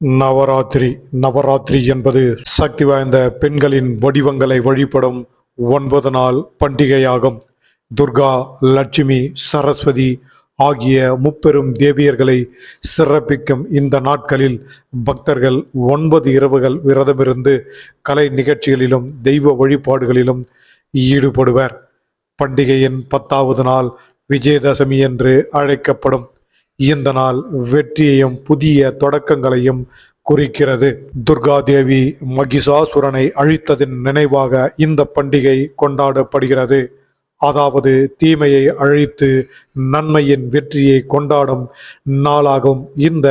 நவராத்திரி நவராத்திரி என்பது சக்தி வாய்ந்த பெண்களின் வடிவங்களை வழிபடும் ஒன்பது நாள் பண்டிகையாகும். துர்கா லட்சுமி சரஸ்வதி ஆகிய முப்பெரும் தேவியர்களை சிறப்பிக்கும் இந்த நாட்களில் பக்தர்கள் ஒன்பது இரவுகள் விரதமிருந்து கலை நிகழ்ச்சிகளிலும் தெய்வ வழிபாடுகளிலும் ஈடுபடுவர். பண்டிகையின் பத்தாவது நாள் விஜயதசமி என்று அழைக்கப்படும். இந்த நாள் வெற்றியையும் புதிய தொடக்கங்களையும் குறிக்கிறது. துர்காதேவி மகிஷாசுரனை அழித்ததின் நினைவாக இந்த பண்டிகை கொண்டாடப்படுகிறது. அதாவது தீமையை அழித்து நன்மையின் வெற்றியை கொண்டாடும் நாளாகும் இந்த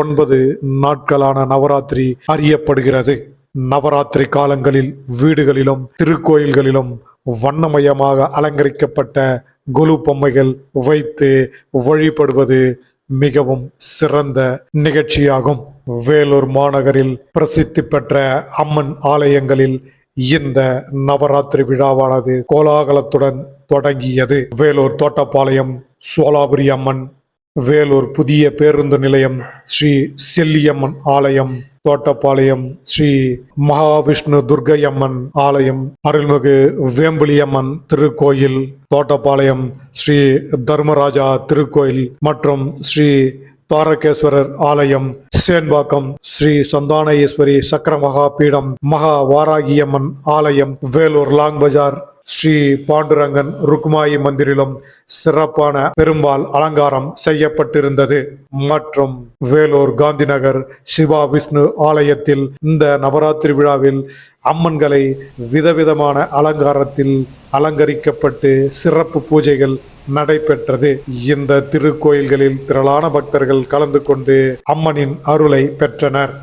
ஒன்பது நாட்களான நவராத்திரி அறியப்படுகிறது. நவராத்திரி காலங்களில் வீடுகளிலும் திருக்கோயில்களிலும் வண்ணமயமாக அலங்கரிக்கப்பட்ட கொலு பொம்மைகள் வைத்து வழிபடுவது மிகவும் சிறந்த நிகழ்ச்சியாகும். வேலூர் மாநகரில் பிரசித்தி பெற்ற அம்மன் ஆலயங்களில் இந்த நவராத்திரி விழாவானது கோலாகலத்துடன் தொடங்கியது. வேலூர் தோட்டப்பாளையம் சோலாபுரி அம்மன் வேலூர் புதிய பேருந்து நிலையம் ஸ்ரீ செல்லியம்மன் ஆலயம் தோட்டப்பாளையம் ஸ்ரீ மகாவிஷ்ணு துர்கையம்மன் ஆலயம் அருள்மிகு வேம்புலியம்மன் திருக்கோயில் தோட்டப்பாளையம் ஸ்ரீ தர்மராஜா திருக்கோயில் மற்றும் ஸ்ரீ தாரகேஸ்வரர் ஆலயம் சேன்பாக்கம் ஸ்ரீ சந்தானேஸ்வரி சக்கர மகா பீடம் மகா வாராகியம்மன் ஆலயம் வேலூர் லாங் பஜார் ஸ்ரீ பாண்டுரங்கன் ருக்மாயி மந்திரிலும் சிறப்பான பெரும்பால் அலங்காரம் செய்யப்பட்டிருந்தது. மற்றும் வேலூர் காந்திநகர் சிவா விஷ்ணு ஆலயத்தில் இந்த நவராத்திரி விழாவில் அம்மன்களை விதவிதமான அலங்காரத்தில் அலங்கரிக்கப்பட்டு சிறப்பு பூஜைகள் நடைபெற்றது. இந்த திருக்கோயில்களில் திரளான பக்தர்கள் கலந்து கொண்டு அம்மனின் அருளை பெற்றனர்.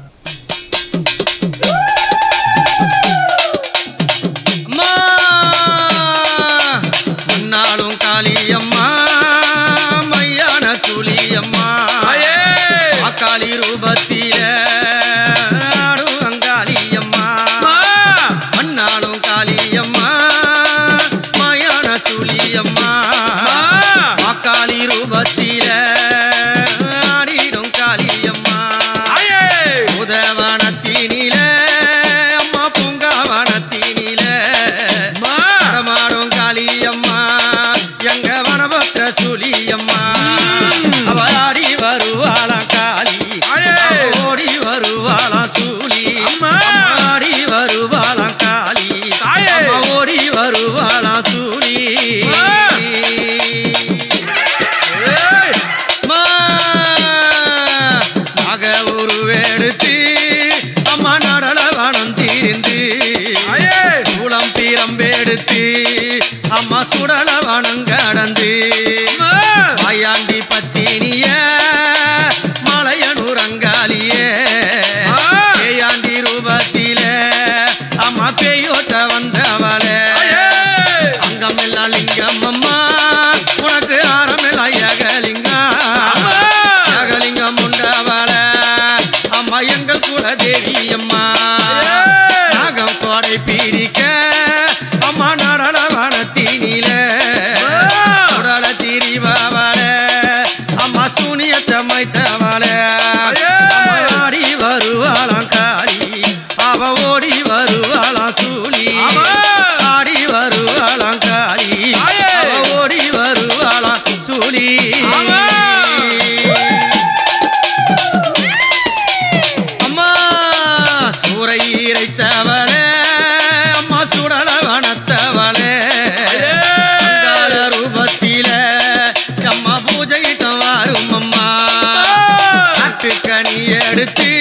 நாட்டுக்கனி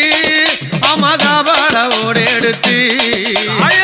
எடுத்து அம்மா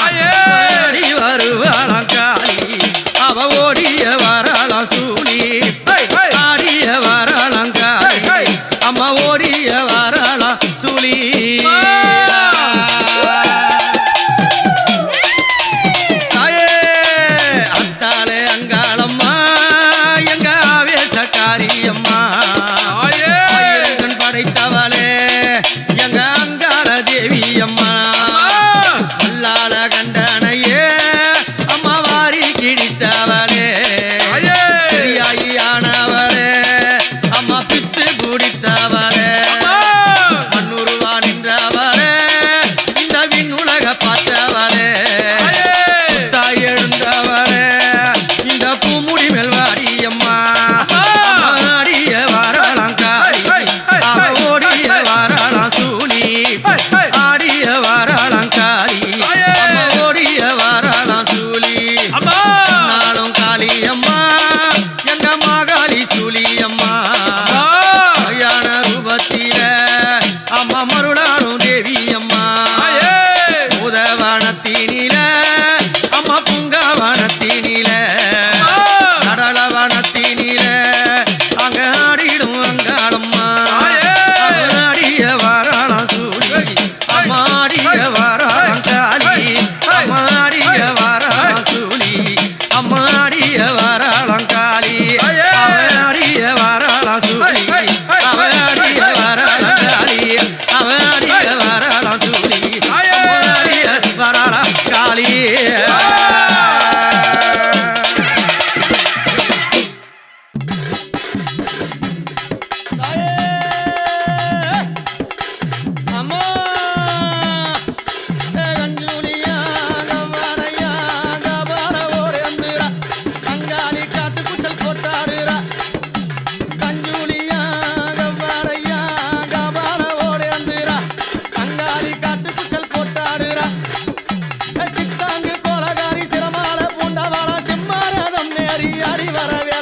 i don't Maravilla.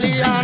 Italia.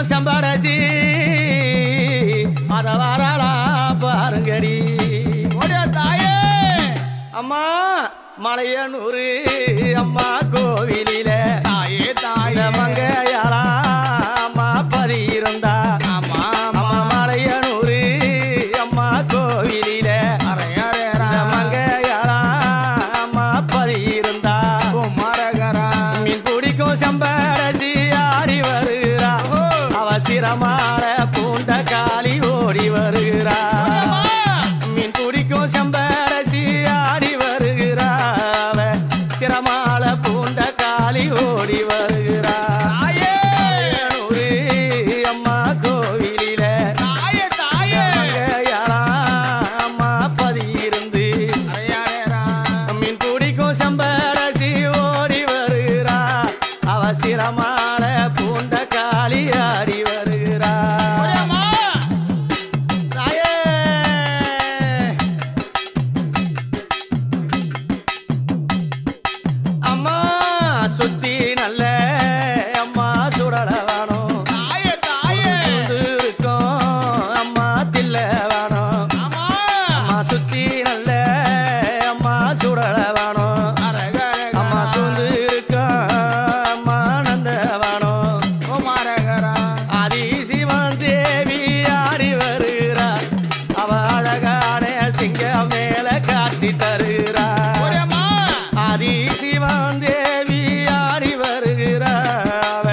லட்சம் சம்பாரசி அத வாராளா பாருங்கடி. தாயே. அம்மா மலையனூரு அம்மா. காட்சி தருகிறார். ஆதி சிவன் தேவி ஆடி வருகிறார்.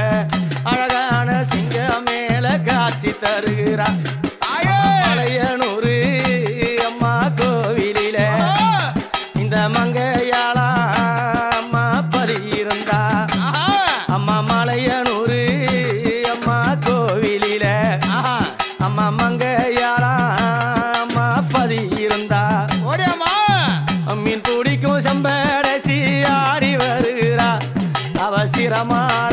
அழகான சிங்கம் மேல காட்சி தருகிறார். பழையனூர் அம்மா கோவிலில. இந்த மங்கையாளா அம்மா பதி இருந்தா அம்மா மலையனூர் அம்மா கோவிலில. அம்மா மங்கையாளா gramado